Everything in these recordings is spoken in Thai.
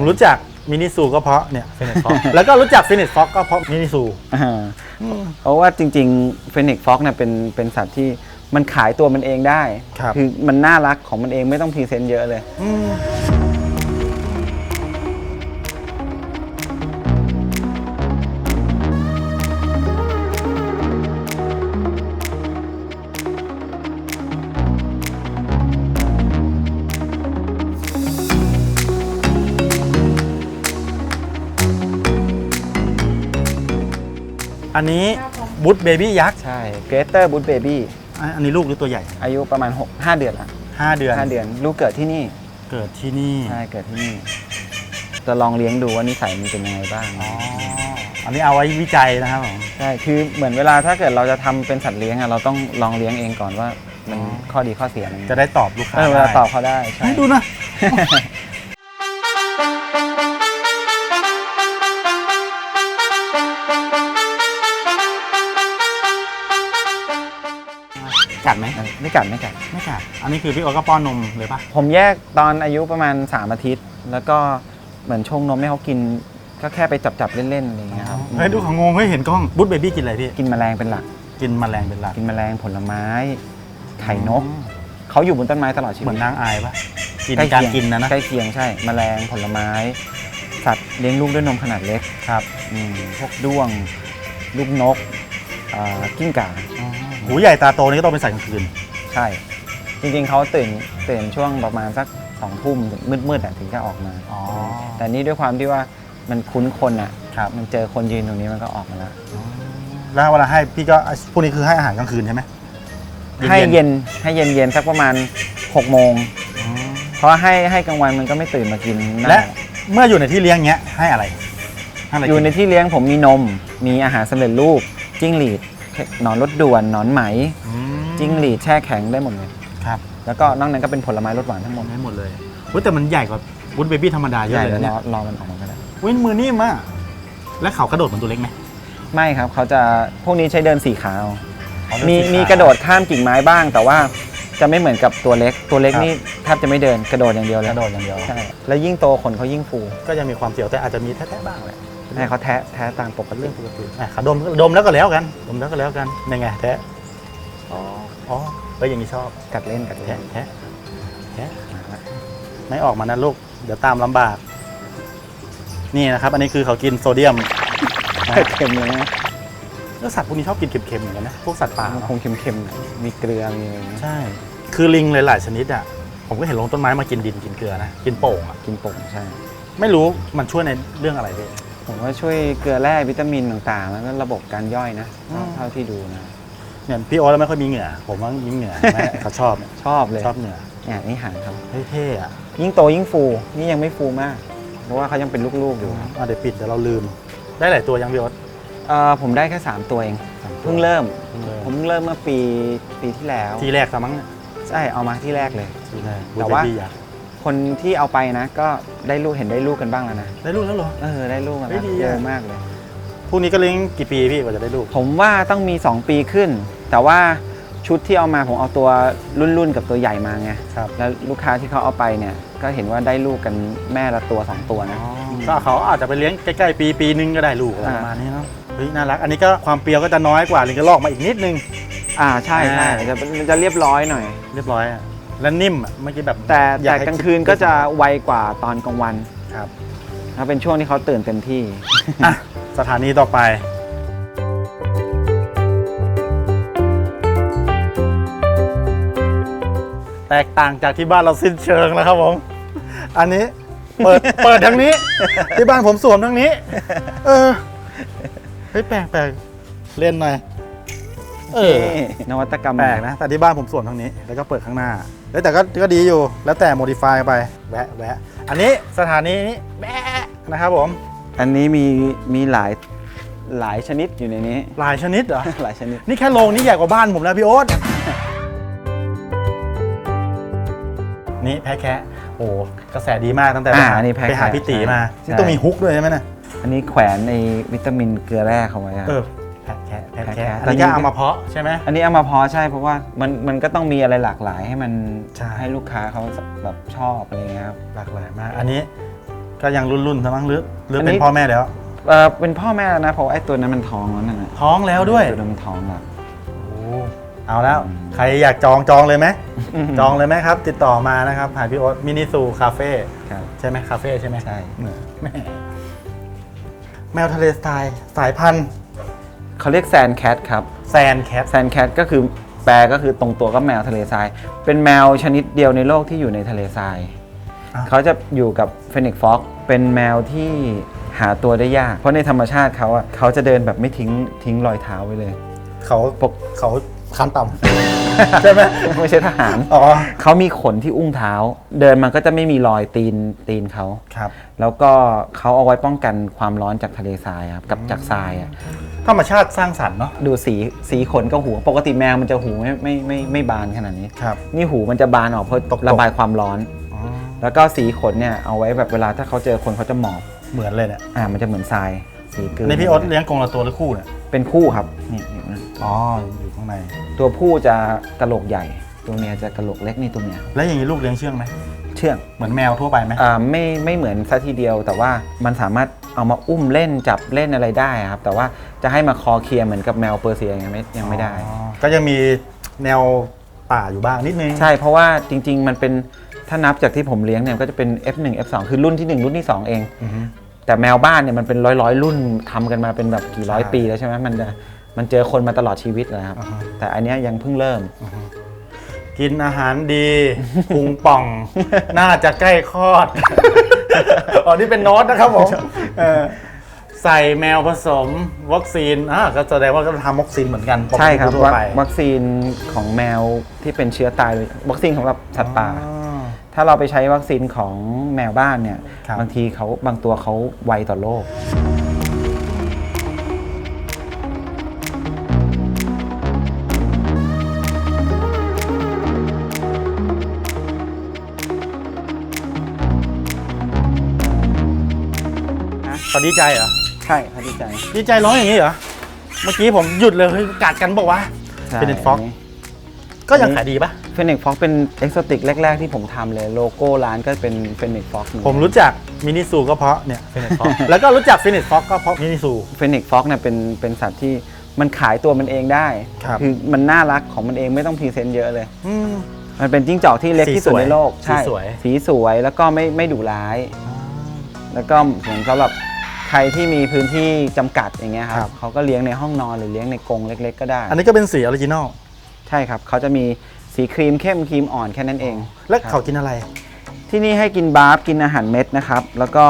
ผมรู้จักมินิซูก็เพราะเนี่ยเฟเนตฟ็อกแล้วก็รู้จักเฟเนตฟ็อกก็เพราะมินิซูอ่าเพราะว่าจริงๆเฟนิกฟ็อกเนี่ยเป็นเป็นสัตว์ที่มันขายตัวมันเองได้ ครับอมันน่ารักของมันเองไม่ต้องพรีเซนต์เยอะเลย อืม อันนี้บุ๊ t เบบี้ยักษ์ใช่เกรเตอร์บู t เบบี้อะอันนี้ลูกหรือตัวใหญ่อายุประมาณ6 5เดือนละ5เดือน5เดือน ลูกเกิดที่นี่เกิดที่นี่ใช่เกิดที่นี่ จะลองเลี้ยงดูว่านิสัยมันเป็นยังไงบ้างอ๋ออันนี้เอาไว้วิจัยนะครับผมใช่คือเหมือนเวลาถ้าเกิดเราจะทำเป็นสัตว์เลี้ยงอะเราต้องลองเลี้ยงเองก่อนว่ามันอ๋อข้อดีข้อเสียอะไรจะได้ตอบลูกค้าเออเวลาได้ตอบเขาได้ใช่ให้ดูนะ กัดไหมไม่กัดไม่กัดไม่กัดอันนี้คือพี่โอ๊ตก็ป้อนนมเลยปะผมแยกตอนอายุประมาณ3อาทิตย์ แล้วก็เหมือนชงนมให้เขากินก็แค่ไปจับจับๆเล่นๆอะไรอย่างเงี้ยครับเฮ้ยดูของงงเฮ้ยเห็นกล้องบุ๊ t เบบี้กินอะไรพี่กินแมลงเป็นหลัก กินแมลงเป็นหลักกินแมลงผลไม้ ไข่นกเขาอยู่บนต้นไม้ตลอดชีเหมืวิอนตนางอายปะกินใกล้การเคียงกินนะนะใกล้เคียงใช่แมลงผลไม้ สัตว์เลี้ยงลูกด้วยนมขนาดเล็กครับอืมพวกด้วง ลูกนกอ่ากิ้งก่า หูใหญ่ตาโตนี่ก็ต้องเป็นสัตว์กลางคืน ใช่ จริงๆเขาตื่นตื่นช่วงประมาณสักสองทุ่มมืดๆอะถึงจะออกมา อ๋อ แต่นี่ด้วยความที่ว่ามันคุ้นคนอะครับ มันเจอคนยืนตรงนี้มันก็ออกมาแล้วแล้วเวลาให้พี่ก็พวกนี้คือให้อาหารกลางคืนใช่ไหมให้เย็นให้เย็นเย็นๆสักประมาณ6กโมงอ๋อเพราะให้ให้กลางวันมันก็ไม่ตื่นมากินน่าและเมื่ออยู่ในที่เลี้ยงเงี้ยให้อะไรให้อะไรอยู่กินในที่เลี้ยงผมมีนม มีอาหารสำเร็จรูปจิ้งหรีด หนอนรถด่วนหนอนไหมอืมจิ้งหรีดแช่แข็งได้หมดเลย ครับแล้วก็นอกนั้นก็เป็นผลไม้รสหวานทั้งหมดได้หมดเลยเว้ยแต่มันใหญ่กว่าบุ๊ t เบบี้ธรรมดาเยใหอะญ่เลยแล้วนะรเนี่ยอรอมันออกมาก็ได้ เว้ยมือนิ่มอะแล้วเขากระโดดเหมือนตัวเล็กไหมไม่ครับเขาจะพวกนี้ใช้เดินสี่ขาเอาเขาเดินมีสี่ขามีกระโดดข้ามกิ่งไม้บ้าง แต่ว่าจะไม่เหมือนกับตัวเล็ก ตัวเล็กครับนี่แทบจะไม่เดินกระโดดอย่างเดียวเลยกระโดดอย่างเดียว ใช่แล้วยิ่งโตขนเขายิ่งฟู ก็ยังมีความเสียวแต่อาจจะมีแท้ๆบ้างแหละ ให้เขาแทะแทะตามปกเป็นติเรื่องปกติอะเขาดมดมแล้วก็แล้วกัน ดมแล้วก็แล้วกันนี่ไงแท้อ๋ออ๋อแล้วอย่างนี้ชอบกัดเล่นกัดแท้เล่นแท้แท้ไม่ออกมานะลูก เดี๋ยวตามลำบาก นี่นะครับ อันนี้คือเขากินโซเดียมนะฮะเค็มเลยนะแล้วสัตว์พวกนี้ชอบกินเค็มๆเหมือนกันนะพวกสัตว์ป่ามันเนอะคงเค็มๆนะมีเกลือมีอะไรอย่างเงี้ยใช่ คือลิงหลายๆชนิดอะผมก็เห็นลงต้นไม้มากินดินกินเกลือนะกินโป่งอะ กินโป่งใช่ ไม่รู้มันช่วยในเรื่องอะไรพี่ ผมว่าช่วยเกลือแร่วิตามินต่างๆ แล้วก็ระบบการย่อยนะอืมเท่าที่ดูนะเนี่ยพี่โอ๊ตไม่ค่อยมีเหงื่อ ผมว่ามีเหงื่อแม่เขาชอบเนี่ยชอบเลยชอบเหงื่อเนี่ยนี่หางครับเฮ้ยเท่อะยิ่งโตยิ่งฟูนี่ยังไม่ฟูมาก เพราะว่าเขายังเป็นลูกๆอยู่ครับอะเดี๋ยวปิดเดี๋ยวเราลืม ได้หลายตัวยังพี่โอ๊ตเอ่อผมได้แค่ 3 ตัวเองเพิ่งเริ่มเพิ่งเริ่มผมเพิ่งเริ่มเมื่อปีปีที่แล้ว ทีแรกซะมั้งเนี่ยใช่เอามาที่แรกเลยทีแรกแต่ว่าบูเบบี้อะ คนที่เอาไปนะ ก็ได้ลูกเห็นได้ลูกกันบ้างแล้วนะ ได้ลูกแล้วเหรอ เออได้ลูกกันเฮ้แล้ยวดีอะเร็วมากเลย พวกนี้ก็เลี้ยงกี่ปีพี่กว่าจะได้ลูก ผมว่าต้องมี 2 ปีขึ้น แต่ว่าชุดที่เอามาผมเอาตัวรุ่นๆกับตัวใหญ่มาไงครับ แล้วลูกค้าที่เขาเอาไปเนี่ยก็เห็นว่าได้ลูกกันแม่ละตัว2ตัวนะ ก็เขาอาจจะไปเลี้ยงใกล้ๆปีปีนึงก็ได้ลูกอะไรอ่า ประมาณนี้เนาะเฮ้ยน่ารัก อันนี้ก็ความเปรียวก็จะน้อยกว่าลิงกระลอกมาอีกนิดนึง อ่าใช่ใช่อ่า จะมันจะเรียบร้อยหน่อย เรียบร้อยอะ แล้วนิ่มอะเมื่อกี้แบบแต่อยาแต่ให้กลางคืนก็จะไวกว่าตอนกลางวันครับถ้าเป็นช่วงที่เขาตื่นเต็มที่ อะสถานีต่อไป แตกต่างจากที่บ้านเราสิ้นเชิงแล้วครับผม อันนี้เปิด เปิดทางนี้ ที่บ้านผมสวมทางนี้ เออเฮ้ยแปลกแปลกเล่นหน่อย เออนวัตกรรมแปลกนะ แต่ที่บ้านผมสวมทางนี้ แล้วก็เปิดข้างหน้าแล้วแต่ก็ก็ดีอยู่ แล้วแต่โมดิฟายไป แวะแวะ อันนี้สถานีนี้แวะนะครับผม อันนี้มีมีหลายหลายชนิดอยู่ในนี้ หลายชนิดเหรอ หลายชนิด นี่แค่โรงนี่ใหญ่กว่าบ้านผมแล้วพี่โอ๊ต นี่แพ้แคะโอ้กระแสดีมากตั้งแต่ไปอ่าหาอันนี้แพ้ไปหาแคะพี่ตีมาใช่นี่ต้องมีฮุกด้วยใช่ไหมน่ะอันนี้แขวนในวิตามินเกลือแร่เขาไว้อะเออ แพ้แคะแพ้แพ้แคะแคะอันนี้ตอนนี้ก็เอามาเพาะใช่ไหมอันนี้เอามาเพอใช่เพราะว่ามันมันก็ต้องมีอะไรหลากหลายให้มันใช่ให้ลูกค้าเขาแบบชอบอะไรเงี้ยครับหลากหลายมาก อันนี้ก็ยังรุ่นๆซะมั้งหรือหรืออนนี้เป็นพ่อแม่แล้วเออเป็นพ่อแม่แล้วนะเพราะว่าไอ้ตัวนั้นมันท้องแล้วนั่นน่ะท้องแล้วด้วยตัวนั้นมันท้องแล้วโอ้เอาแล้วอืมใครอยากจองจองเลยไหมจองเลยไหมครับ ติดต่อมานะครับหาพี่โอ๊ตมินิซูคาเฟ่ครับใช่ไหมคาเฟ่ใช่ไหมใช่เหมือนแม่แมวทะเลทรายสายพันธุ์ เขาเรียกแซนแคทครับแซนแคทแซนแคทก็คือแปลก็คือตรงตัวก็แมวทะเลทราย เป็นแมวชนิดเดียวในโลกที่อยู่ในทะเลทราย เขาจะอยู่กับเฟนิกฟ็อกเป็นแมวที่หาตัวได้ยาก เพราะในธรรมชาติเขาอะเขาจะเดินแบบไม่ทิ้งทิ้งรอยเท้าไว้เลย เขาปกเขาคันต่ำ ใช่ไหมไม่ใช่ทหารอ๋อเขามีขนที่อุ้งเท้า เดินมันก็จะไม่มีรอยตีนตีนเขาครับ แล้วก็เขาเอาไว้ป้องกันความร้อนจากทะเลทรายครับกับจากทรายอะธรรมชาติสร้างสรรค์เนาะดูสีสีขนกับหูปกติแมวมันจะหูไม่ไม่ไม่ไม่บานขนาดนี้ ครับ นี่หูมันจะบานออกเพื่อตกๆระบายความร้อนอ๋อแล้วก็สีขนเนี่ยเอาไว้แบบเวลาถ้าเขาเจอคนเขาจะหมอบเหมือนเลยเนี่ยอ่ามันจะเหมือนทรายสีเกลืในพี่โอ๊ตเลี้ยงกรงละตัวหรือคู่เนี่ย เป็นคู่ครับนี่เห็นไหมอ๋อ อยู่ข้างใน ตัวผู้จะกระโหลกใหญ่ ตัวเมียจะกระโหลกเล็กนี่ตัวเมียแล้วอย่างนี้ลูกเลี้ยงเชื่องไหม เชื่องเหมือนแมวทั่วไปไหมอ่าไม่ไม่เหมือนซะทีเดียว แต่ว่ามันสามารถเอามาอุ้มเล่นจับเล่นอะไรได้ครับ แต่ว่าจะให้มาคอเคลียร์เหมือนกับแมวเปอร์เซียยังไม่ยังไม่ได้ อ๋อก็ยังมีแนวป่าอยู่บ้างนิดนึง ใช่ เพราะว่าจริง ๆ มันเป็นถ้านับจากที่ผมเลี้ยงเนี่ยก็จะเป็น F1 F2 คือรุ่นที่ 1 รุ่นที่ 2 เอง อือฮึ แต่แมวบ้านเนี่ยมันเป็นร้อยร้อยๆรุ่นทำกันมาเป็นแบบกี่ร้อยใช่ปีแล้วใช่ไหมมันจะมันเจอคนมาตลอดชีวิตแล้วครับอ่าฮะแต่อันเนี้ยยังเพิ่งเริ่ม กินอาหารดีพุงป่อง น่าจะใกล้คลอดอ๋อนี่เป็นโน้ตนะครับผมเออใส่แมวผสมวัคซีนอ่าก็แสดงว่าก็ทำวัคซีนเหมือนกันปกติใช่ครับทั่ววัคไปวัคซีนของแมวที่เป็นเชื้อตายวัคซีนสำหรับสัตว์ป่าอ๋อ ถ้าเราไปใช้วัคซีนของแมวบ้านเนี่ยครับ บางทีเขาบางตัวเขาไวต่อโรคเขาดีใจเหรอ ใช่เขาดีใจดีใจร้องอย่างนี้เหรอ เมื่อกี้ผมหยุดเลยเฮ้ยกัดกันบอกว่าวะ เป็น Fox ก็ยังขายดีปะ เฟนิกฟ็อกเป็นเอ็กโซติกแรก ๆ ที่ผมทำเลยโลโก้ร้านก็เป็นเฟนิกฟ็อกผมรู้จักมินิซูก็เพราะเนี่ยฟินิชฟ็อกแล้วก็รู้จักฟินิชฟ็อกก็เพราะมินิซู เฟนิกฟ็อกเนี่ยเป็นเป็นสัตว์ที่มันขายตัวมันเองได้ครับ อมันน่ารักของมันเองไม่ต้องพรีเซนต์เยอะเลย อืม มันเป็นจิ้งจอกที่เล็กที่สุดสีสวยในโลกสีใช่สวย สีสวยแล้วก็ไม่ไม่ดุร้าย แล้วก็เหมือนสำหรับใครที่มีพื้นที่จำกัดอย่างเงี้ยคครัรับ บ เขาก็เลี้ยงในห้องนอนหรือเลี้ยงในกรงเล็ก ๆ ก็ได้ อันนี้ก็เป็นสีออริจินอล ใช่ครับ เขาจะมี สีครีมเข้มครีมอ่อนแค่นั้นเอง แล้วครับเขากินอะไร ที่นี่ให้กินบาร์ฟกินอาหารเม็ดนะครับ แล้วก็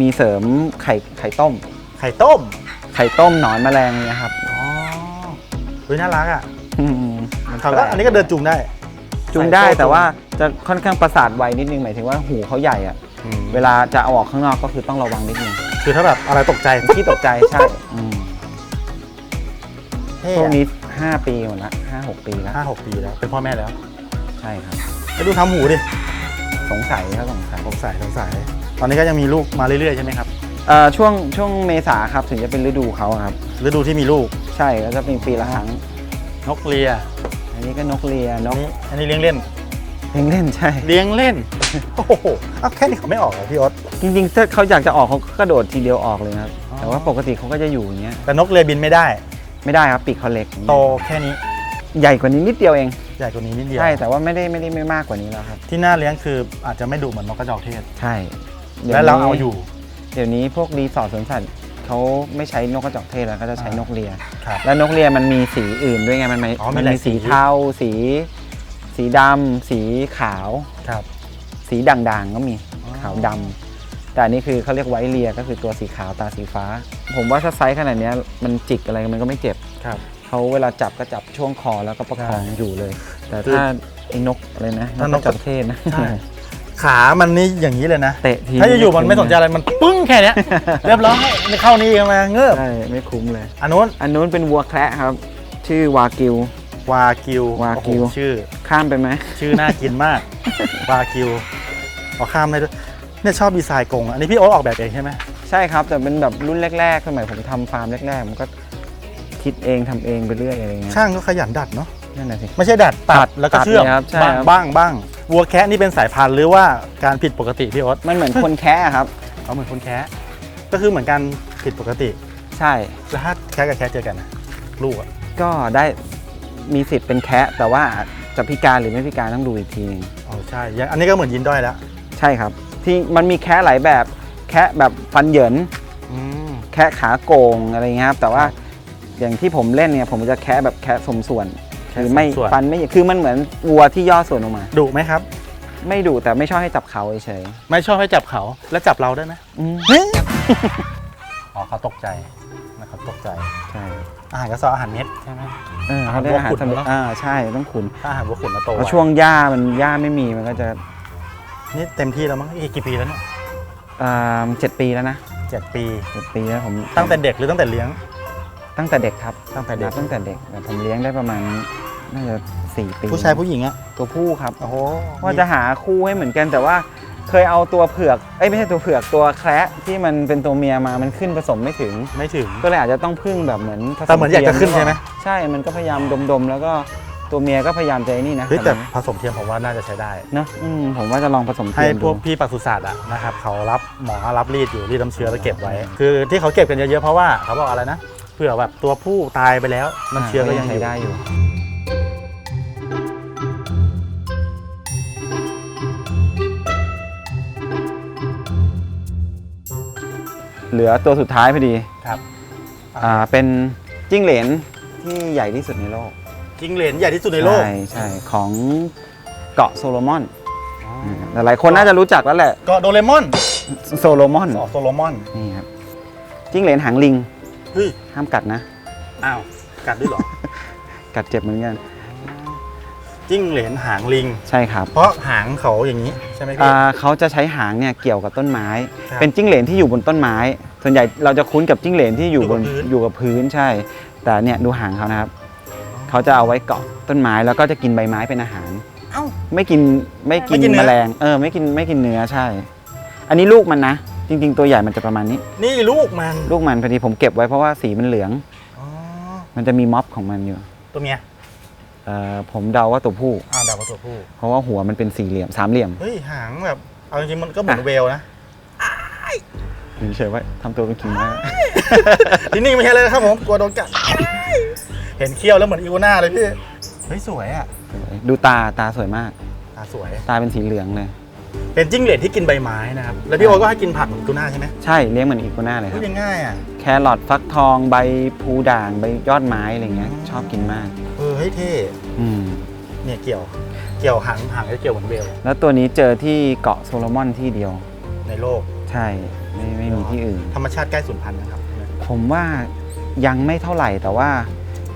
มีเสริมไข่ไข่ต้ม ไข่ต้ม ไข่ต้มหนอนแมลงเนี่ยครับอ๋อเฮ้ยน่ารักอะมันเขาก็อันนี้ก็เดินจูงได้จูงได้ใส่โซ่ แต่ว่าจะค่อนข้างประสาทไวนิดนึงหมายถึงว่าหูเขาใหญ่อะอืมเวลาจะเอาออกข้างนอกก็คือต้องระวังนิดนึงคือถ้าแบบอะไรตกใจที่ตกใจใช่อืมเท่พวกอะนี้ 5 ปีหมดละ 5 6ปีแล้ว ห้าหกปีแล้ว เป็นพ่อแม่แล้วใช่ครับไปดูทำหูดิสงสัยครับสงสัยสงสัยสงสัยตอนนี้ก็ยังมีลูกมาเรื่อยๆใช่ไหมครับเอ่อช่วงช่วงเมษาครับถึงจะเป็นฤดูเขาครับ ฤดูที่มีลูกใช่ก็จะเป็นปีละครั้ง นกเลียอันนี้ก็นกเลียนอันกนี้อันนี้เลี้ยงเล่นเลี้ยงเล่นใช่ เลี้ยงเล่น โอ้โหเอาแค่นี้เขาไม่ออกเหรอพี่อ๊ตจริงๆถ้าเขาอยากจะออกเขาก็กระโดดทีเดียวออกเลยนะครับ อ๋อ แต่ว่าปกติเขาก็จะอยู่อย่างเงี้ยแต่นกเลียบินไม่ได้ ไม่ได้ครับปีกเขาเล็กโตแค่นี้ ใหญ่กว่านี้นิดเดียวเอง ใหญ่กว่านี้นิดเดียวใช่แต่ว่าไม่ได้ไม่ได้ไม่มากกว่านี้แล้วครับ ที่น่าเลี้ยงคืออาจจะไม่ดุเหมือนนกกระจอกเทศ ใช่ดี๋ยวและเรานี้เอาอยู่ เดี๋ยวนี้พวกรีสอร์ทสวนสัตว์เขาไม่ใช้นกกระจอกเทศแล้วก็จะใช้นกเลีย ครับ แล้วนกเลียมันมีสีอื่นด้วยไงมันมีอ๋อมีมันหลายมีสีสี เทาสี สีดำสีขาว ครับ สีด่างๆก็มีอ๋อ ขาวดำแต่อันนี้คือเขาเรียกไวท์เลียก็คือตัวสีขาวตาสีฟ้า ผมว่าถ้าไซส์ขนาดเนี้ยมันจิกอะไรมันก็ไม่เจ็บ ครับ เขาเวลาจับก็จับช่วงคอแล้วก็ประคองใช่อยู่เลย แต่คือถ้าไอ้นกอะไรนะถ้านนกกกระจอกเทศนะใช่ขามันนี่อย่างนี้เลยนะเตะทีถ้าอยู่ๆมันไม่สนใจอะไรมันปึ้งแค่เนี้ยเรียบร้อยไม่เข้านี่มาเงือบใช่ไม่คุ้มเลยอันนู้นอันนู้นเป็นวัวแคระครับ ชื่อวากิววากิววากิวโอ้โหชื่อ ข้ามไปไหมชื่อน่ากินมากวากิวเอาข้ามได้ด้วยเนี่ยชอบดีไซน์กรงอะอันนี้พี่โอ๊ตออกแบบเองใช่ไหมใช่ครับแต่เป็นแบบรุ่นแรก ๆ สมัยผมทำฟาร์มแรกๆมันก็ คิดเองทำเองไปเรื่อยอะไรเงี้ยช่างก็ขยันดัดเนาะนั่นแหละสิ ไม่ใช่ดัดตัตัดดแล้วก็ตัดเชื่อมเลยครับใช่บ้างครับ บ้างบ้างวัวแคะนี่เป็นสายพันธุ์หรือว่าการผิดปกติพี่โอ๊ตมันเหมือนคนแคะครับ เอาเหมือนคนแคะก็คือเหมือนกันผิดปกติใช่ แล้วถ้าแคะกับแคะเจอกันนะลูกอะก็ได้มีสิทธิ์เป็นแคะแต่ว่าจะพิการหรือไม่พิการต้องดูอีกทีหนึงอ๋อใช่ยังอันนี้ก็เหมือนยินด้อยแล้วใช่ครับ ที่มันมีแคะหลายแบบแคะแบบฟันเหยิน อืม แคะขาโกงอะไรเงี้ยครับแต่ว่า อย่างที่ผมเล่นเนี่ยผมจะแคะแบบแคะสมส่วนแคะคือไม่สมส่วน ฟันไม่คือมันเหมือนวัวที่ย่อส่วนออกมา ดุไหมครับ ไม่ดุแต่ไม่ชอบให้จับเขาเฉยไม่ชอบให้จับเขาแล้วจับเราได้ไหมๆอืมอ๋อเขาตกใจนะครับตกใจ ใช่อาหารกระสอบอาหารเม็ดใช่ไหม เออเขาเรียกอาหารวัวขุนทะเลเนอะอ่าใช่ต้องขุนถ้าอาหารวัวขุนมาโตเพราะอะช่วงหญ้ามันหญ้าไม่มีมันก็จะนี่เต็มที่แล้วมั้งอีกกี่ปีแล้วเนี่ยอ่าเจ็ดปีแล้วนะเจ็ดปี เจ็ดปีแล้วผมตั้งแต่เด็กหรือตั้งแต่เลี้ยง ตั้งแต่เด็กครับตั้งแต่เด็ก นับตั้งแต่เด็กแต่ผมเลี้ยงได้ประมาณน่าจะสี่ปีผู้ชายผู้หญิงอะตัวผู้ครับ โอ้โหว่าจะหาคู่ให้เหมือนกันแต่ว่าเคยเอาตัวเผือกเอ้ยไม่ใช่ตัวเผือกตัวแคระที่มันเป็นตัวเมียมามันขึ้นผสมไม่ถึง ไม่ถึง ก็เลยอาจจะต้องพึ่งแบบเหมือนผสแต่เหมือนอยากจะขึ้นทีใช่ไหม ใช่ มันก็พยายามดมๆ แล้วก็ตัวเมียก็พยายามจะไอ้นี่นะเฮ้ยแต่มันผสมเทียมผมว่าน่าจะใช้ได้ เนอะอืมผมว่าจะลองผสมให้เทียมพดูวกพี่ปศุสัตว์อะนะครับเขารับหมอรับรีดอยู่รีดน้ำเชื้อแล้วเก็บไว้ คือที่เขาเก็บกันเยอะๆเพราะว่าเขาบอกอะไรนะ เผื่อแบบตัวผู้ตายไปแล้วน้ำเชื้อก็ยังอใช้ยู่ได้อยู่ เหลือตัวสุดท้ายพอดีครับอ่าเป็นจิ้งเหลนที่ใหญ่ที่สุดในโลกจิงเหลนใหญ่ที่สุดในโลก ใช่ใช่ของเกาะโซโลมอนแต่หลายคนน่าจะรู้จักแล้วแหละก็โดเรมอน โซโลมอนสอโซโลมอน นี่ครับจิ้งเหลนหางลิง เฮ้ย ห้ามกัดนะ อ้าวกัดด้วยเหรอ กัดเจ็บเหมือนกัน จิ้งเหลนหางลิง ใช่ครับเพราะหางเขาอย่างนี้ใช่ไหมพี่ อ่าเขาจะใช้หางเนี่ยเกี่ยวกับต้นไม้ ครับเป็นจิ้งเหลนที่อยู่บนต้นไม้ ส่วนใหญ่เราจะคุ้นกับจิ้งเหลนที่อยู่บนอยู่กับพื้นอยู่กับพื้นใช่ แต่เนี่ยดูหางเขานะครับ เขาจะเอาไว้เกาะต้นไม้แล้วก็จะกินใบไม้เป็นอาหาร เอ้าไม่กินไม่กินไม่กินเนื้แมอ ลง เออไม่กินไม่กินเนื้อใช่ อันนี้ลูกมันนะ จริง ๆ ตัวใหญ่มันจะประมาณนี้ นี่ลูกมันลูกมันพอดีผมเก็บไว้เพราะว่าสีมันเหลือง อ๋อมันจะมีม็อบของมันอยู่ตัวเมียเอ่อผมเดาว่าตัวผู้ อ้าวดาวว่าตัวผู้ เพราะว่าหัวมันเป็นสี่เหลี่ยมสามเหลี่ยมเฮ้ยหางแบบ เอาจริงๆมันก็เหมือนเวลนะอยู่เฉยๆไว้ทำตัวเป็นกิ่งไม้ที่นี่ไม่ใช่เลยนะครับผม กลัวโดนกัด เห็นเขี้ยวแล้วเหมือนอีโกน่าเลยพี่ เฮ้ย สวยอะ ดูตาตาสวยมากตาสวย ตาเป็นสีเหลืองเลย เป็นจิ้งเหลนที่กินใบไม้นะครับ แล้วพี่โอก็ให้กินผักเหมือนอีโกน่าใช่ไหมใช่เลี้ยงเหมือนอีกัวน่าเลยคพูรัดบง่ายๆอะ แครอทฟักทองใบพลูด่างใบยอดไม้อะไรเงี้ย ชอบกินมาก เออเฮ้ยเท่อืม เนี่ยเกี่ยว เกี่ยวหางหางจะเกี่ยวเหมือนเวลแล้วตัวนี้เจอที่เกาะโซโลมอนที่เดียว ในโลก ใช่ไม่ไม่มีที่อื่น ธรรมชาติใกล้สูญพันธุ์นะครับ ผมว่ายังไม่เท่าไหร่แต่ว่า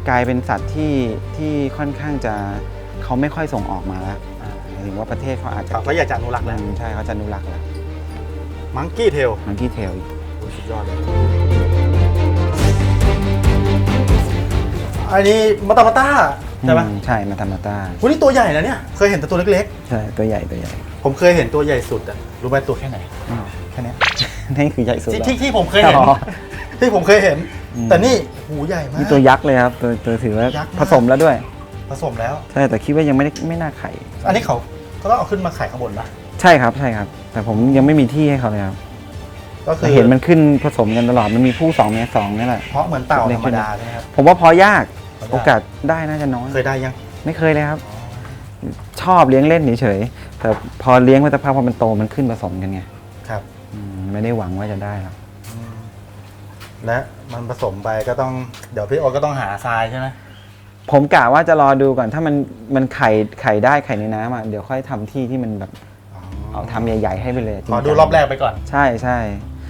กลายเป็นสัตว์ที่ที่ค่อนข้างจะเขาไม่ค่อยส่งออกมาแล้วหมายถึงว่าประเทศเขาอาจจะเขาอยากจะอนุรักษ์อืแล้วมใช่เขาจะอนุรักษ์แล้วมังกี้เทลมันที่เทลสุดยอดเลยอันนี้มาตามาต้าใช่ปะใช่มาทามาต้าวันนี้ตัวใหญ่นะเนี่ย เคยเห็นแต่ตัวเล็กใช่ตัวใหญ่ตัวใหญ่ๆ ผมเคยเห็นตัวใหญ่สุดอะรู้ไหมตัวแค่ไหนอืมแค่เนี้ยนี่คือใหญ่สุดที่แล้ว ที่ที่ผมเคยเห็นอ๋อที่ผมเคยเห็น อืม แต่นี่หูใหญ่มาก นี่ตัวยักษ์เลยครับตัวตัวถือว่ายักษ์มาก ผสมแล้วด้วย ผสมแล้ว ใช่แต่คิดว่ายังไม่ได้ไม่น่าไข่ อันนี้เขาก็ต้องเอาขึ้นมาขายข้างบนปะใช่ครับใช่ครับ แต่ผมยังไม่มีที่ให้เขาเลยครับก็คืแต่อเห็นมันขึ้นผสมกันตลอดมันมีผู้สองเมียสองนี่แหละ เพราะเหมือนเต่าธรรมดาใช่ไหมครับผมว่าพอยากพอยากโอกาสได้น่าจะน้อย เคยได้ยังไม่เคยเลยครับ ชอบเลี้ยงเล่นเฉยๆแต่พอเลี้ยงไปสักพักพอมันโตมันขึ้นผสมกันไงครับอืมไม่ได้หวังว่าจะได้หรอก อืมและมันผสมไปก็ต้องเดี๋ยวพี่โอก็ต้องหาทรายใช่ไหม ผมกะว่าจะรอดูก่อน ถ้ามันมันไข่ไข่ได้ไข่ในน้ำอะเดี๋ยวค่อยทำที่ที่มันแบบเอาทำใหญ่ๆให้ไปเลยจริงขอดูจังรอบแรกไปก่อน ใช่ใช่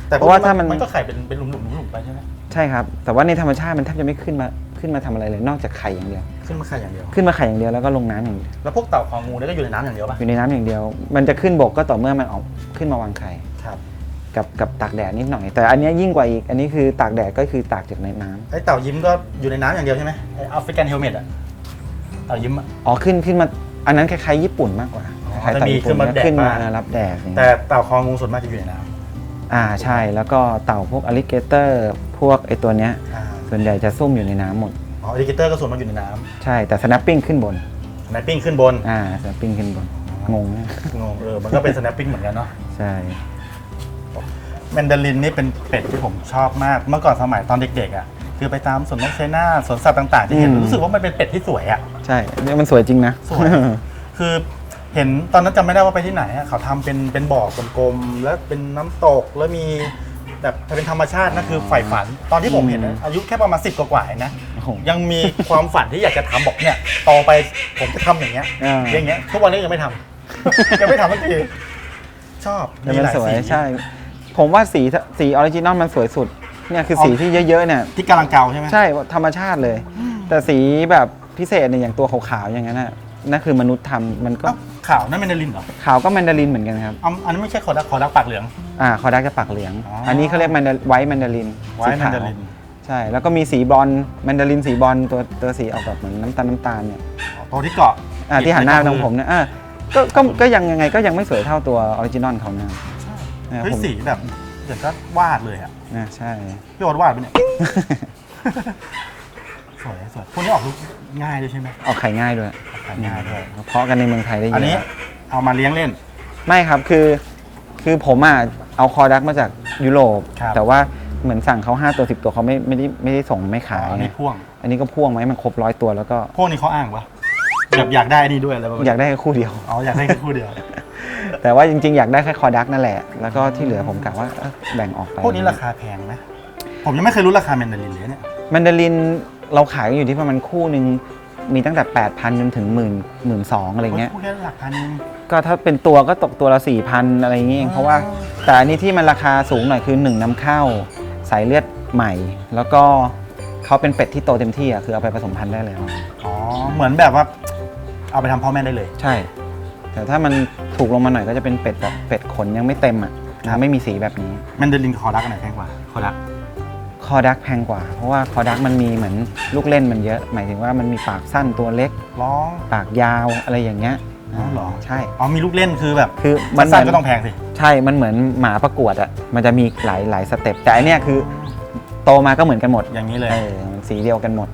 แต่เพราะว่าถ้ามัน มันก็ไข่เป็นเป็นหลุมๆหลุมๆไปใช่ไหมใช่ครับ แต่ว่าในธรรมชาติมันแทบจะไม่ขึ้นมาขึ้นมาทำอะไรเลย นอกจากไข่อย่างเดียว ขึ้นมาไข่อย่างเดียว ขึ้นมาไข่อย่างเดียวแล้วก็ลงน้ำอย่างเดียวแล้วพวกเต่าของงูเนี่ยก็อยู่ในน้ำอย่างเดียวป่ะ อยู่ในน้ำอย่างเดียว มันจะขึ้นบกก็ต่อเมื่อมันออกขึ้นมาวางไข่ ครับ กับกับตากแดดนิดหน่อย แต่อันเนี้ยยิ่งกว่าอีก อันนี้คือตากแดดก็คือตากจากในน้ำไอ้เต่ายิ้มก็อยู่ในน้ำอย่างเดียวใช่ไหมไอ้แอฟริกันเฮลเมตอะเต่ายิ้มอะ อ๋อขึ้นขึ้นมาอันนั้นคล้ายๆญี่ปุ่นมากกว่าอ๋อคล้ายๆแต่มีญี่ปุ่ขึ้นมาแดดขึ้นมาบ้างเออรับแดดอย่างแต่เงี้ยเต่าคองูส่วนมากจะอยู่ในน้อ่าใช่แล้วก็เต่าพวกอลิเกเตอร์พวกไอตัวเนี้ยำอ่าส่วนใหญ่จะซุ่มอยู่ในน้ำหมด อ๋ออลิเกเตอร์ก็ส่วนมากอยู่ในน้ใช่แต่สแนปปิ้งขึ้นบนำสแนปปิ้งขึ้นบน อ่าสแนปปิ้งขึ้นบนงงนะ งงเออ มันก็เป็นสแนปปิ้งเหมือนกันเนาะ ใช่ แมนดารินนี่เป็นเป็ดที่ผมชอบมาก เมื่อก่อนสมัยตอนเด็กๆอะคือไปตามสวนนกไชน่าสวนสัตว์ต่างๆที่เห็นอืม รู้สึกว่ามันเป็นเป็ดที่สวยอะ ใช่เนี่ยมันสวยจริงนะ สวย คือเห็นตอนนั้นจำไม่ได้ว่าไปที่ไหนอะเขาทำเป็นเป็นบ่อกลมๆแล้วเป็นน้ำตกแล้วมีแบบเป็นธรรมชาตินะคือใฝ่ฝันตอนที่ผมเห็นนะอายุแค่ประมาณสิบกว่าๆเองนะ โอ้โห ยังมีความฝันที่อยากจะทำบอกเนี่ยโตไปผมจะทำอย่างเงี้ยอ่า อย่างเงี้ยทุกวันนี้ยังไม่ทำ ยังไม่ทำสักทีชอบแต่มันหลาสวยสีใช่ ผมว่าสีสีออริจินอลมันสวยสุดเนี่ยคือสีที่เยอะๆเนี่ยที่กำลังเกาใช่ไหมใช่ธรรมชาติเลย แต่สีแบบพิเศษเนี่ยอย่างตัวขาวๆอย่างนั้นน่ะนั่นคือมนุษย์ทำมันก็เอ้าข่าวนั่นแมนดารินเหรอขาวก็แมนดารินเหมือนกันครับเอาอันนั้นไม่ใช่คอดักคอดักปากเหลืองอ่าคอดักจะปากเหลืองอ๋ออัอันนี้เขาเรียกแมนดาไวท์แมนดารินไว้แมนดารินใช่แล้วก็มีสีบอลแมนดารินสีบอลตัวตัวสีออกแบบเหมือนน้ำตาลน้ำตาลเนี่ยตัวที่เกาะอ่าที่หันหน้าทางผมเนี่ยอ่าก็ก็ก็ยังยังไงก็ยังไม่สวยเท่าตัวออริจินอลเขานะ นะครับเฮ้ยผมสีแบบอย่างก็วาดเลยอะนะใช่ พี่โอ๊ตวาดไปะเนี่ย สวยสวยพวกนี้ออกลูกง่ายด้วยใช่ไหม ออกไข่ง่ายด้วยขายง่ายด้วย เพาะกันในเมืองไทยได้เยอันนี้อะเอามาเลี้ยงเล่น ไม่ครับคือคือผมอะเอาคอดักมาจากยุโรป ครับ แต่ว่าเหมือนสั่งเขา5ตัว10 ตัวเขาไม่ไม่ได้ไม่ได้ส่งไม่ขายอันไงนี้พ่วง อันนี้ก็พ่วงไหมมันครบร้อยตัวแล้วก็พวกนี้เขาอ้างปะแบบอยากได้อันนี้ด้วยอะไรประมาณอยากได้แค่คู่เดียว อ๋ออยากได้แค่คู่เดียว แต่ว่าจริงๆ อยากได้แค่คอดักนั่นแหละ แล้วก็ที่เหลือผมกะว่าเอ้อแบ่งออกไปพวกนี้ราคาแพงไหมผมยังไม่เคยรู้ราคาแมนดารินเลยเนี่ยแมนดารินเราขายกันอยู่ที่ประมาณคู่หนึ่งมีตั้งแต่ 8,000จนถึงหมื่นหมื่นสองอะไรเงี้ย พวกนี้หลักพันนึงก็ถ้าเป็นตัวก็ตกตัวละ4,000อะไรอย่างเงี้ยเองเพราะว่าแต่อันนี้ที่มันราคาสูงหน่อยคือ1นำเข้าสายเลือดใหม่ แล้วก็เขาเป็นเป็ดที่โตเต็มที่อะคือเอาไปผสมพันธุ์ได้แล้ว อ๋อ เหมือนแบบว่า เอาไปทำพ่อแม่ได้เลย ใช่ แต่ถ้ามันถูกลงมาหน่อยก็จะเป็นเป็ดแบบเป็ดขนยังไม่เต็มอะครับไม่มีสีแบบนี้แมนดารินกับคอดักอันไหนแพงกว่าคอดักคอดักแพงกว่า เพราะว่าคอดักมันมีเหมือนลูกเล่นมันเยอะ หมายถึงว่ามันมีปากสั้นตัวเล็ก ร้องปากยาวอะไรอย่างเงี้ยอ๋อเหรอใช่ อ๋อมีลูกเล่นคือแบบคือมัมันนสั้นเหมืก็อนต้องแพงสิใช่ มันเหมือนหมาประกวดอะ มันจะมีหลายหลายสเต็ป แต่อันเนี้ยคือโตมาก็เหมือนกันหมดอย่างนี้เลย เออมันสีเดียวกันหมด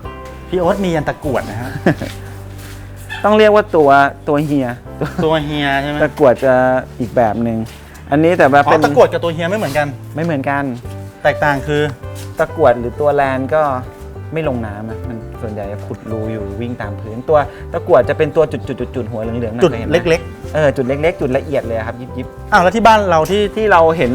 พี่โอ๊ตมียันตะกรวดนะฮะ ต้องเรียกว่าตัวตัวเฮียตัวตัวเฮียใช่ไหมตะกรวดจะอีกแบบหนึ่งอันนี้แต่แบบอ๋เป็อนตะกรวดกับตัวเฮียไม่เหมือนกัน ไม่เหมือนกัน แตกต่างคือตะกรวดหรือตัวแลนก็ไม่ลงน้ำอะมันส่วนใหญ่จะขุดรูอยู่วิ่งตามพื้นตัวตะกรวดจะเป็นตัวจุดจุดจุดจุดหัวเหลืองๆน่ะจุดคยห็นไหมเล็กเออจุดเล็กๆ จุดละเอียดเลยครับยิบยิบๆอ้าวแล้วที่บ้านเราที่ๆที่เราเห็น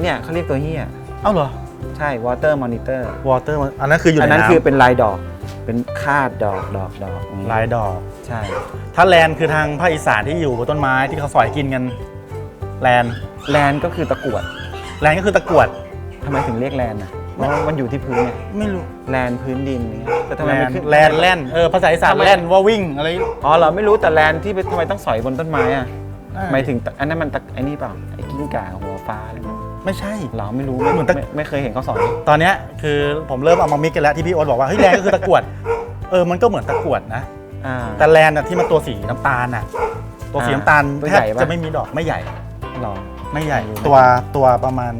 เนี่ยเขาเรียกตัวเฮียเอ้าเหรอใช่ water monitor วอเตอร์อันนั้นคืออยู่อันในนั้นน้ำคือเป็นลายดอก เป็นคาดดอกดอกดอกองนี้ลายดอก ใช่ถ้าแลนคือทางภาคอีสานที่อยู่บนต้นไม้ที่เขาสอยกินกันแลนแลนก็คือตะกรวดแลนก็คือตะกรวด ทำไมถึงเรียกแลนอะเพราะว่ามันอยู่ที่พื้นเนี่ยไม่รู้แลนพื้นดินอย่างเงี้ยแต่ทำไมแลมันนขึ้น แลนแล่นเออภาษาอีสานแล่นว่าวิ่งอะไรอ๋อเหราไม่รู้แต่แลนที่ไปทำไมต้องสอยบนต้นไม้อะอ่าหมายถึงตะอันนั้นมันตะไอ้นี่เปล่าไอ้กิ้งก่าหัวฟ้าอะไรนั่น ไม่ใช่เหราไม่รู้เหมือนตะไไม่เคยเห็นเขาสอน ตอนเนี้ยคือผมเริ่มเอามามิกกันแล้วที่พี่โอ๊ตบอกว่าเฮ้ยแลนก็คือตะกรวดเออมันก็เหมือนตะกรวดนะ อ่า แต่แลนอะที่มันตัวสีน้ำตาลน่ะตัวสีอ่าน้ำตาลตัวแทใหญ่บปะ จะไม่มีดอกไม่ใหญ่หรอ ไม่ใหญ่ไม่รู้ตัวตัวประมาณ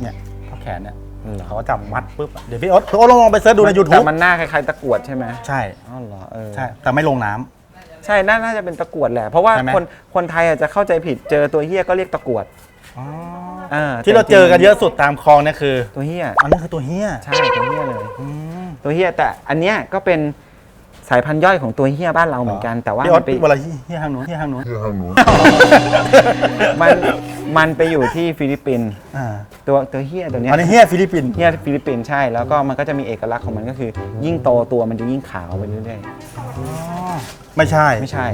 เนี่ยเท่าแขนเนี่ยเหรอ เขาจับวัดปุ๊บอะเดี๋ยวพี่โอ๊ตพี่โอ๊ตลองลองไปเสิร์ชดูในแต่ YouTube มันหน้าคล้ายๆตะกรวดใช่ไหมใช่อ๋อเหรอเออ ใช่ แต่ไม่ลงน้ำ ใช่น่าน่าจะเป็นตะกรวดแหละ เพราะว่าใช่ไหม คนคนไทยอาจจะเข้าใจผิดเจอตัวเฮียก็เรียกตะกรวด อ๋อ อ่าที่เราเจอกันเยอะสุดตามคลองเนี่ยคือตัวเฮียอันนี้คือตัวเฮียใช่ตัวเฮียเลย อืม ตัวเฮียแต่อันเนี้ยก็เป็นสายพันธุ์ย่อยของตัวเฮียบ้านเราเหมือนกันแต่ว่าพี่โอ๊มัตนไปเวลาเฮียทางนู้นเฮียทางนู้นมันมันไปอยู่ที่ฟิลิปปินส์อ่า ตัวตัวเฮียตัวเนี้ยอันนี้เฮียฟิลิปปินส์เฮียฟิลิปปินส์ใช่แล้วก็มันก็จะมีเอกลักษณ์ของมันก็คือ ยิ่งโตตัวมันจะยิ่งขาวไปเรื่อยอ๋อ ไม่ใช่ๆไม่ใช่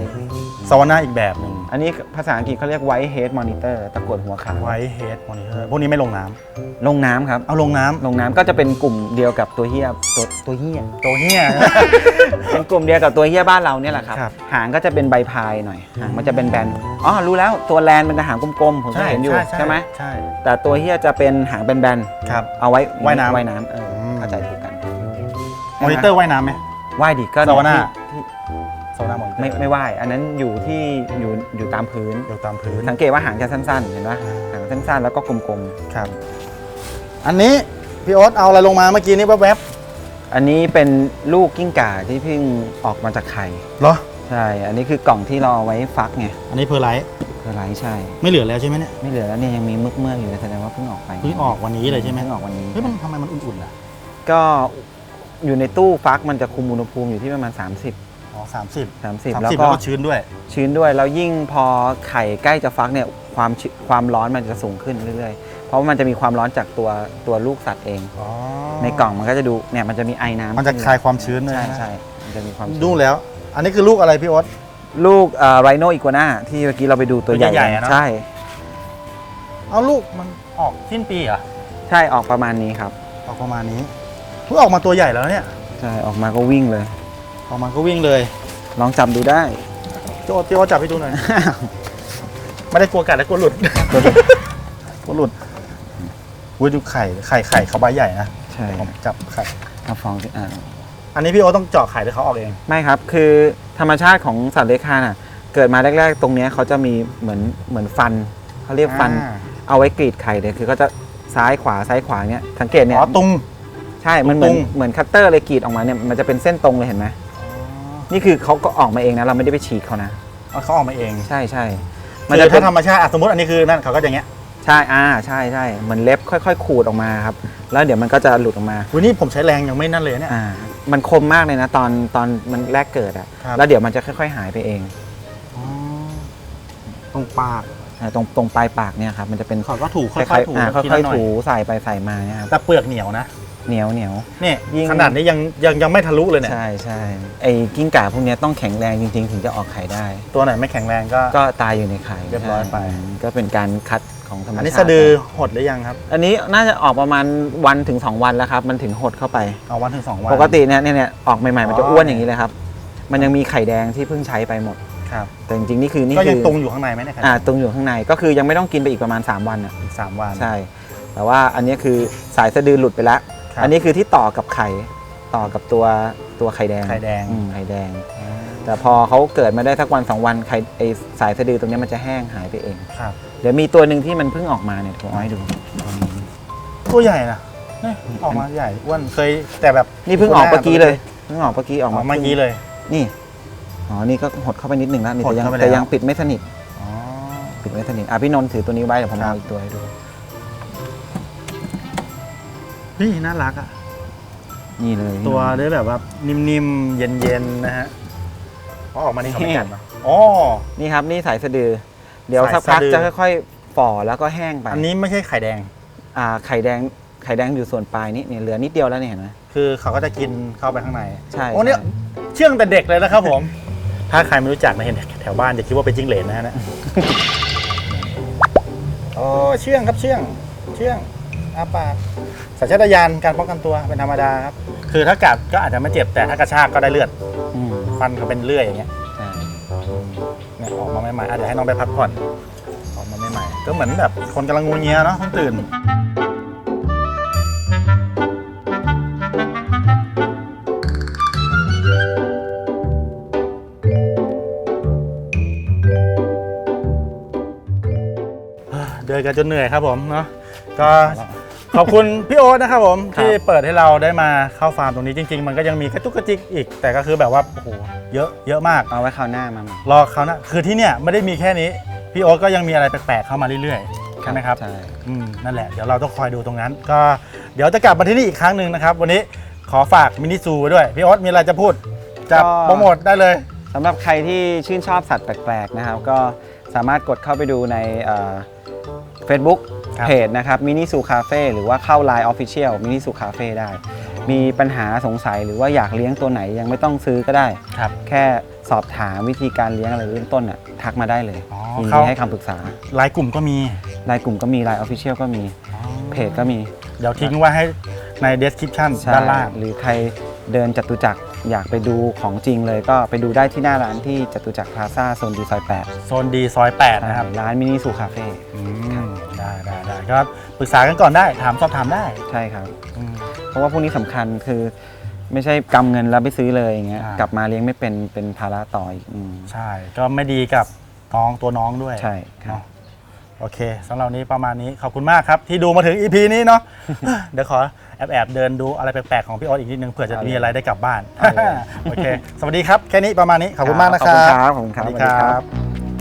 สวาน่าอีกแบบหนึ่งอันนี้ภาษาอังกฤษเขาเรียก white head monitor ตะกรวดหัวขาวไวท์เฮดมอนิเตอร์พวกนี้ไม่ลงน้ำลงน้ำครับ เอาลงน้ำลงน้ำก็จะเป็นกลุ่มเดียวกับตัวเฮียตัวตัวเฮีย ตัวเฮีย เป็นกลุ่มเดียวกับตัวเฮียบ้านเราเนี่ยแหละครับ ครับหางก็จะเป็นใบพายหน่อย หางมันจะเป็นแบนๆอ๋อ รู้แล้ว ตัวแลนมันจะหางกลมๆ ผมก็เห็นอยู่ใช่ไหม ใช่ แต่ตัวเฮียจะเป็นหางแบนครับ ๆ เอาไว้ว่ายน้ำว่ายน้ำเอออม เข้าใจถูกกันมอนิเตอร์ว่ายน้ำไหม ว่ายดิก็ซาวาน่าที่ส วาน่ามอนิเตอร์ไม่ไม่ว่ายอันนั้นอยู่ที่อยู่อยู่ตามพื้น อยู่ตามพื้น สังเกตว่าหางจะสั้นๆ เห็นปะหางสั้นๆ แล้วก็กลมครับ อันนี้พี่โอ๊ตเอาอะไรลงมาเมื่อกี้นี้แวบๆอันนี้เป็นลูกกิ้งก่าที่เพิ่งออกมาจากไข่ๆเหรอใใช่ อันนี้คือกล่องที่เราเอาไว้ฟักไงอันนี้เพอร์ไลท์อะไรใช่ ไม่เหลือแล้วใช่ไหมเนี่ยไม่เหลือแล้วเนี่ยยังมีมึกเมือกๆอยู่เลยแสดงว่าเพิ่งออกไปเพิ่งออกวันนี้เลยใช่ไหมเพิ่งออกวันนี้ เฮ้ยมันทำไมมันอุ่นๆอะก็อยู่ในตู้ฟักมันจะคุมอุณหภูมิอยู่ที่ประมาณ 30 อ๋อสามสิบ30สามสิบแล้วแล้วก็ก็ชื้นด้วย ชื้นด้วยแล้วยิ่งพอไข่ใกล้จะฟักเนี่ยความชื้นความร้อนมันจะสูงขึ้นเรื่อยๆ เพราะว่ามันจะมีความร้อนจากตัวตัวลูกสัตว์เองอ๋อในกล่องมันก็จะดูเนี่ยมันจะมีไอน้ำมันจะคลายความชื้นเลยใช่นะ ใช่มันจะมีความชื้นดูแล้ว อันนี้คือลูกอะไรพี่โอ๊ต ลูกไรโนอีกัวน่าที่เมื่อกี้เราไปดูตัวตัวใหญ่ใหญ่ๆอะเนอะ ใช่เอาลูกมันออกสิ้นปีเหรอใช่ออกประมาณนี้ครับออกประมาณนี้เพิ่งออกมาตัวใหญ่แล้วเนี่ย ใช่ออกมาก็วิ่งเลย ออกมาก็วิ่งเลย ลองจับดูได้พี่โอ๊ตพี่โอ๊ตจับให้ดูหน่อย ไม่ได้กลัวกัดแล้วกลัวหลุด กลัวหลุดอุ้ยดูไข่ ไข่ไข่เขาใบใหญ่นะใช่ผมจับไข่ เอาฟองที่อ่าอันนี้พี่โอ๊ตต้องเจาะไข่หรือเขาออกเอง ไม่ครับ คือธรรมชาติของสัตว์เลื้อยคลานอะ เกิดมาแรก ๆ ตรงเนี้ยเขาจะมีเหมือนเหมือนฟัน เขาเรียกฟัน อ่า เอาไว้กรีดไข่เลย คือเขาจะซ้ายขวาซ้ายขวาเนี้ย สังเกตเนี่ย อ๋อตุง ใช่ มันเหมือนตรงเหมือนคัตเตอร์เลยกรีดออกมาเนี่ย มันจะเป็นเส้นตรงเลยเห็นไหม นี่คือเขาก็ออกมาเองนะเราไม่ได้ไปฉีกเขานะอ๋อเขาออกมาเองใช่ใช่มัมันนจะจะถ้าเป็นธรรมชาติอะสมมติอันนี้คือนั่นเขาก็อย่างเงี้ยใช่อ่าใช่ใช่เหมือนเล็บค่อย ๆ ขูดออกมาครับ แล้วเดี๋ยวมันก็จะหลุดออกมา วันนี้ผมใช้แรงยังไม่นั่นเลยเนี่ย อ่ามันคมมากเลยนะ ตอนตอนมันแรกเกิดอะครับ แล้วเดี๋ยวมันจะค่อย ๆ หายไปเองอ๋อตรงปากอ่าตรงตรงปลายปากเนี่ยครับมันจะเป็นเขาก็ถูคค่ล้าอยยๆถูๆอ่าทีค่อละยหน่ๆถูใส่ไปใส่มาเนี่ยครับแต่เปลือกเหนียวนะ เหนียวเหนียวนี่ยิ่ง ขนาดนี้ยังยังยังไม่ทะลุเลยเนี่ย ใช่ใช่ไอ้กิ้งก่าพวกเนี้ยต้องแข็งแรงจริง ๆ ถึงจะออกไข่ได้ ตัวไหนไม่แข็งแรงก็ ก็ตายอยู่ในไข่เรียบร้อยไป ใช่ก็เป็นการคัดของธรรมชาอัตินนี้สะดือหดหรือยังครับ อันนี้น่าจะออกประมาณวันถึง 2 วันแล้วครับ มันถึงหดเข้าไป เอาวันถึงสองวัน ปกติเนี่ยเนี่ยเนี่ยออกใหม่ๆ มันจะอ๋ออ้ อ้วนอย่างนี้เลยครับ มันยังมีไข่แดงที่เพิ่งใช้ไปหมด ครับ แต่จริงๆนี่คือนี่ก็ยังคือตรงอยู่ข้างในไหมเนี่ยครับอ่าตรงอยู่ข้างในก็คือยังไม่ต้องกินไปอีกประมาณ 3 วันอะอีกสามวัน ใช่ แต่ว่าอันนี้คือสายสะดือหลุดไปแล้ว ครับ อันนี้คือที่ต่อกับไข่ต่อกับตัวตัวไข่แดงไข่แดงอืมไข่แดงแต่พอเขาเกิดมาได้สักวันสองวันไข่ไอสายสะดือตรงเนี้ยมันจะแห้งหายไปเอง ครับ เดี๋ยวมีตัวหนึ่งที่มันเพิ่งออกมาเนี่ยผมเอาให้ดู ตัวใหญ่นะนี่ออกมาใหญ่อ้วนเคยแต่แบบนี่เพิ่งออกเมื่อกี้เลยเพิ่งออกเมื่อกี้ออออกกมามาเมื่อกี้เลย นี่อ๋อนี่ก็หดเข้าไปนิดหนึ่งแล้วนี่หดแต่ยังเข้าไปแล้ว แต่ยังปิดไม่สนิท อ๋อ ปิดไม่สนิทอะพี่นนท์ถือตัวนี้ไว้เดี๋ยวผมครัเอาบอีกตัวให้ดู นี่น่ารักอะ นี่เลยตัวด้วยแบบว่านิ่มๆ เย็นๆ นะฮะพอออกมานี่เขาไม่กัดเนอะอ๋อ นี่ครับนี่สายสะดือ เดี๋ยวสายสักพักสะดือ จะค่อยๆฝ่อแล้วก็แห้งไปอันนี้ไม่ใช่ไข่แดง อ่าไข่แดงไข่แดงอยู่ส่วนปลายนี่เนี่ยเหลือนิดเดียวแล้วเนี่ยเห็นไหม คือเขาก็จะกินเข้าไปข้างในใช่โอ้เนี่ยใช่ เชื่องแต่เด็กเลยนะครับผม ถ้าใครไม่รู้จักนะเห็นแถวบ้านจะคิดว่าเป็นจิ้งเหลนนะฮะเนี่ย โอ้เชื่องครับเชื่อง เชื่อง อาปากสัญชาตญาณการป้องกันตัวเป็นธรรมดาครับ คือถ้ากัดก็อาจจะไม่เจ็บแต่ถ้ากระชากก็ได้เลือดอืมฟันเขาเป็นเลื่อยอย่างเงี้ยใช่เนี่ยออกมาใหม่ๆอะเดี๋ยวให้น้องไปพักผ่อนออกมาใหม่ๆก็เหมือนแบบคนกำลังงูเงียเนาะเพิ่งตื่น เดินกันจนเหนื่อยครับผมเนาะก็ ขอบคุณพี่โอ๊ตนะครับผมครับ ที่เปิดให้เราได้มาเข้าฟาร์มตรงนี้จริง ๆ มันก็ยังมีกระจุกกระจิกอีก แต่ก็คือแบบว่าโอ้โหเยอะเยอะมาก เอาไว้คราวหน้ามาใหม่ รอเขานะคือที่เนี่ยไม่ได้มีแค่นี้ พี่โอ๊ตก็ยังมีอะไรแปลกๆเข้ามาเรื่อยๆใช่ไหมครับ ใช่ อืมนั่นแหละ เดี๋ยวเราต้องคอยดูตรงนั้น ก็เดี๋ยวจะกลับมาที่นี่อีกครั้งหนึ่งนะครับ วันนี้ขอฝากมินิซูไว้ด้วย พี่โอ๊ตมีอะไรจะพูด จะโปรโมทได้เลย สำหรับใครที่ชื่นชอบสัตว์แปลกๆนะครับ ก็สามารถกดเข้าไปดูในเฟซบุ๊กครับ เพจนะครับมินิซูคาเฟ่หรือว่าเข้า Line Official มินิซูคาเฟ่ได้ มีปัญหาสงสัยหรือว่าอยากเลี้ยงตัวไหนยังไม่ต้องซื้อก็ได้ ครับ แค่สอบถามวิธีการเลี้ยงอะไรเริ่มต้นอะทักมาได้เลยอ๋อยินเข้าดีให้คำปรึกษาไลน์กลุ่มก็มี ไลน์กลุ่มก็มี Line Official ก็มี เพจก็มีเดี๋ยวทิ้งไว้ให้ใน description ใช่ด้านล่าง หรือใครเดินจตุจักรอยากไปดูของจริงเลยก็ไปดูได้ที่หน้าร้านที่จตุจักรพลาซ่าโซนดีซอย8โซนดีซอย 8 นะครับร้านมินิซูคาเฟ่ อืม ได้ได้ ได้ก็ปรึกษากันก่อนได้ถามสอบถามได้ใช่ครับ อืม เพราะว่าพวกนี้สำคัญคือ ไม่ใช่กำเงินแล้วไปซื้อเลยอย่างเงี้ย ใช่ กลับมาเลี้ยงไม่เป็นเป็นภาระต่ออีกอืมใช่ก็ไม่ดีกับน้องตัวน้องด้วย ใช่ครับ เนาะโอโอเคสำหรับวันนี้ประมาณนี้ขอบคุณมากครับ ที่ดูมาถึง EP นี้เนาะ เดี๋ยวขอแอบแอบๆเดินดูอะไรแปลกๆของพี่ออสอีกนิดนึงเผื่อจะเอาเลยมีอะไรได้กลับบ้าน เอาเลย โอเค สวัสดีครับ แค่นี้ประมาณนี้ขอบคุณมากนะคขอบรัคุณบครับขอบคุณสครับวัสดีสวัสดีครับ